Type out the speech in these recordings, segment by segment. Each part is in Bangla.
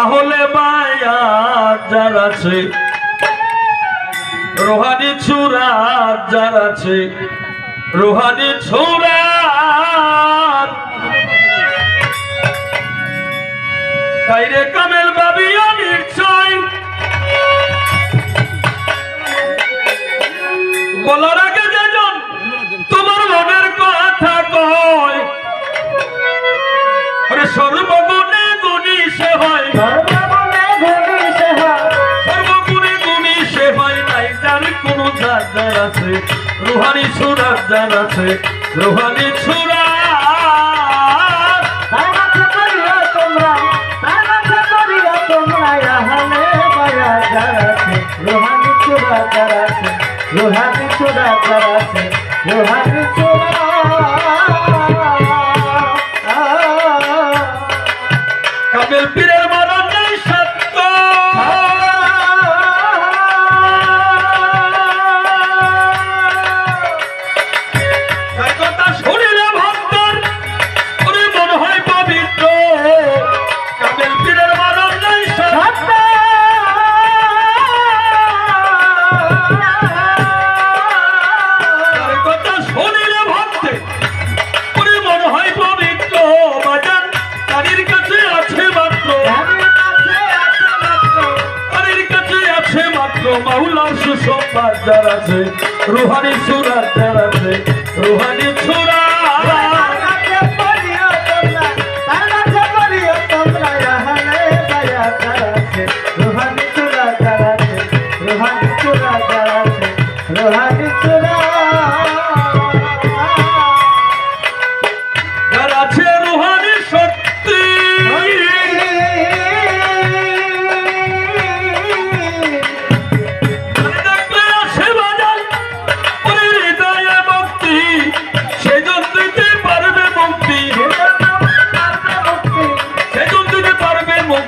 আহলে মায়া যার আছে? রোহানি ছুরা যার আছে? রোহানি ছুরা তাইরে কামেল বাবিয়া নিশ্চয়। বলার আগে যেজন, তোমার মনের কথা কয়। আরে আছে। রুহানি ছুরার যার আছে রুহানি ছুরা রোহানি করাছে করাছে রুহানি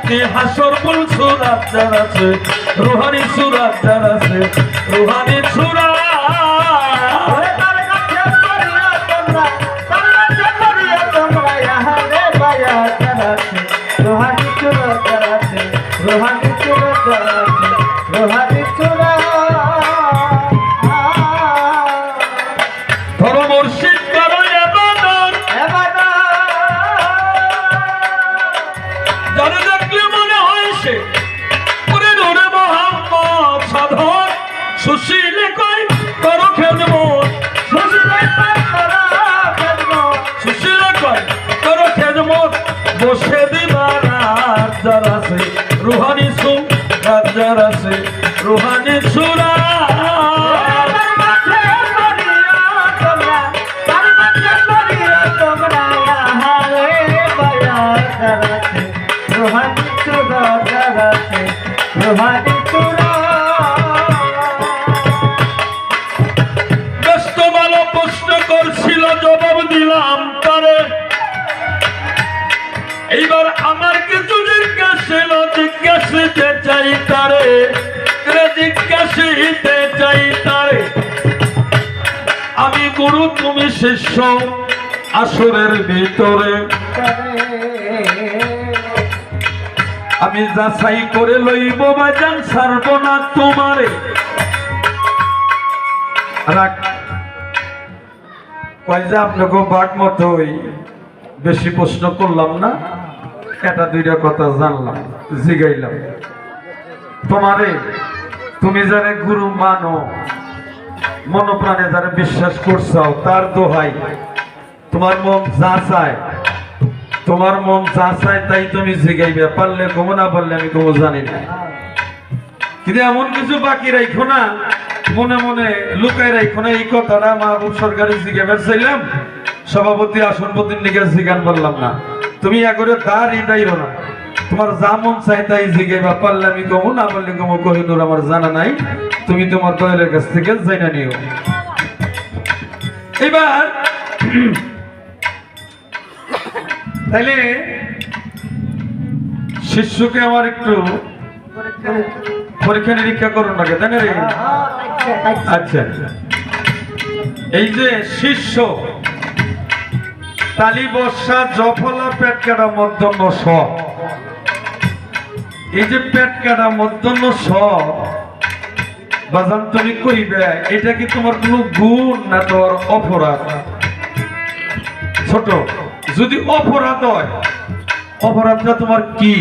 পারবে মুক্তি হাসর বল সুরাত যার আছে রুহানি সুরাত যার আছে রুহানি সুরাত রোহানি করাছে রোহানি চূড়া করাছে রোহানি চূড়া ধরো মুর্শিদ করো এবাদত যারা দেখলে মনে হয় সে ওরে নূরে মোহাম্মদ সাধন সুশীল কই করো খেদমত। সুশীল কই করো খেদমত। বসে দিবার যার আছে রুহানি সুম যার আছে রুহানি সুরা রোহানি প্রশ্ন করছিল জবাব দিলাম তারে। এইবার আমার কিছু জিজ্ঞাসিল জিজ্ঞাসিতে চাই তারে। রে জিজ্ঞাসিতে চাই তারে। আমি গুরু তুমি শিষ্য আসরের ভিতরে। আমি যাচাই করে লইব বাজান ছাড়ব না তোমারে। রাখ কয় যে আপনাকে বাট মতো বেশি প্রশ্ন করলাম না, এটা দুইটা কথা জানলাম, জিগাইলাম। তোমারে, তুমি যারে গুরু মানো, মনোপ্রাণে যারা বিশ্বাস করছাও, তার দোহাই, তোমার মন যা চায় তোমার মন যা চায় তাই তুমি জিগাইবে, পারলে কমো, না পারলে আমি কমো, জানি না। কিন্তু এমন কিছু বাকি রাখো না, মনে মনে লুকাই রাখো না, এই কথাটা মাহবুব সরকারি জিজ্ঞাসা চাইলাম, সভাপতি আসনপতির নিকে জিজ্ঞান বললাম না। তুমি একরে তার ইদাইরো না, তোমার যা মন চাই তাই জিজ্ঞাসা পারলে আমি কমো, না পারলে কমো কহিনুর আমার জানা নাই, তুমি তোমার দয়ালের কাছ থেকে জানা নিও। এবার তাইলে শিষ্যকে আমার একটু পরীক্ষা নিরীক্ষা করুন নাকি, তাই না রে? আচ্ছা এই যে শিষ্য, তালি বর্ষা, জফলা, পেট কাটা মধ্যম স এই যে পেট কাটা, মধ্যাহ্ন সব, বাজান তুমি কইবে, এটা কি তোমার কোনো গুণ না তোমার অপরাধ? ছোট। যদি অপরাধ হয়, অপরাধটা তোমার কি?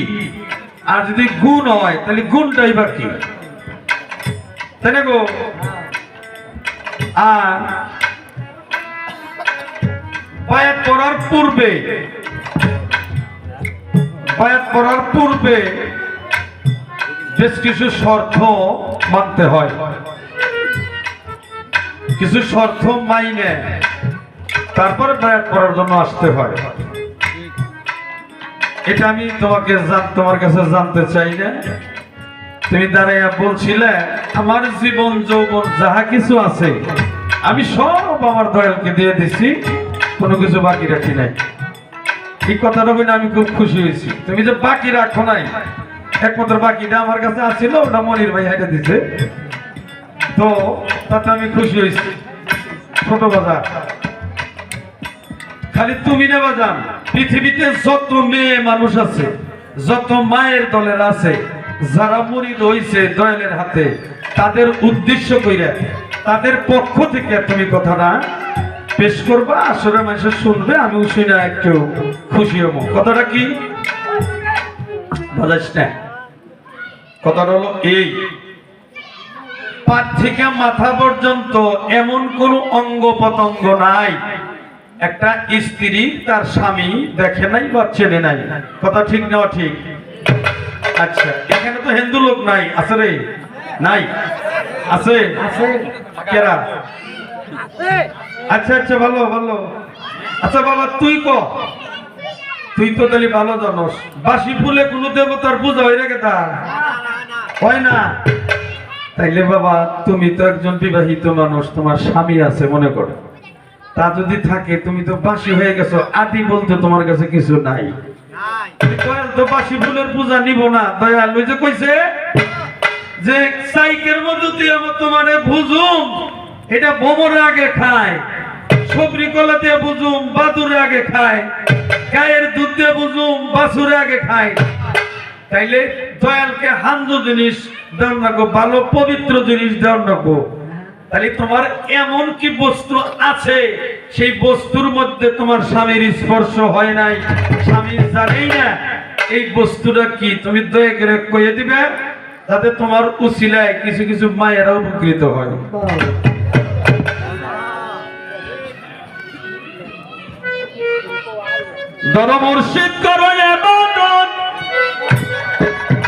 আর যদি গুণ হয়, তাহলে গুণটাই বা কি? তাই গো? আর করার পূর্বে, বায়াত করার পূর্বে বেশ কিছু শর্ত মানতে হয়। কিছু শর্ত মাইনে তারপরে বায়াত করার জন্য আসতে হয়। এটা আমি তোমাকে তোমার কাছে জানতে চাই না। তুমি দাঁড়াইয়া বলছিলে, আমার জীবন, যৌবন, যাহা কিছু আছে, আমি সব আমার দয়ালকে দিয়ে দিছি, কোনো কিছু বাকি রাখি নাই। এই কথাটা বলে আমি খুব খুশি হয়েছি। তুমি যে বাকি রাখো নাই, একমাত্র বাকিটা আমার কাছে আছিল, ওটা মনির ভাই হাইটা দিছে। তো তাতে আমি খুশি হয়েছি। ছোট বাজার। খালি তুমি না বাজান, পৃথিবীতে যত মেয়ে মানুষ আছে, যত মায়ের দলের আছে, যারা মরিদ হইছে দয়ালের হাতে, তাদের উদ্দেশ্য কইরা, তাদের পক্ষ থেকে তুমি কথাটা পেশ করবা আসলে মানুষ শুনবে আমি শুনে একটু খুশি হব। কথাটা কি? কথাটা হলো এই। থেকে মাথা পর্যন্ত এমন কোন অঙ্গ পতঙ্গ নাই। একটা স্ত্রী তার স্বামী দেখে নাই বা চেনে নাই? কথা ঠিক নেওয়া ঠিক আচ্ছা এখানে তো হিন্দু লোক নাই আছে রে? নাই? আছে? আছে। কেরা? আচ্ছা আচ্ছা ভালো ভালো। আচ্ছা বাবা তুই ক? তুই তো তাহলে ভালো জানোস। বাসি ফুলে কোনো দেবতার পূজা হয়ে রেখে তা হয় না। তাইলে বাবা তুমি তো একজন বিবাহিত মানুষ তোমার স্বামী আছে মনে করো। তা যদি থাকে তুমি তো বাসি হয়ে গেছো। আদি বলতে তোমার কাছে কিছু নাই। দয়াল তো বাসি ফুলের পূজা নিব না। দয়াল ওই যে কইছে যে সাইকের মধ্যে দিয়ে আমার তোমারে বুঝুম এটা আগে খায় সবরি কলা দিয়ে বুঝুম বাদুরে আগে খায় গায়ের দুধ দিয়ে বুঝুম বাছুরে আগে খায়। তাইলে দয়ালকে হান্দু জিনিস দেওয়ার নাকো ভালো পবিত্র জিনিস দেওয়ার নাকো তাহলে তোমার এমন কি বস্তু আছে? সেই বস্তুর মধ্যে তোমার স্বামীর স্পর্শ হয় নাই স্বামী জানেই না। এই বস্তুটা কি? তুমি দয়া করে কয়ে দিবে, যাতে তোমার উচিলায় কিছু কিছু মায়েরা উপকৃত হয়। দর মুর্শিদ করো এবার।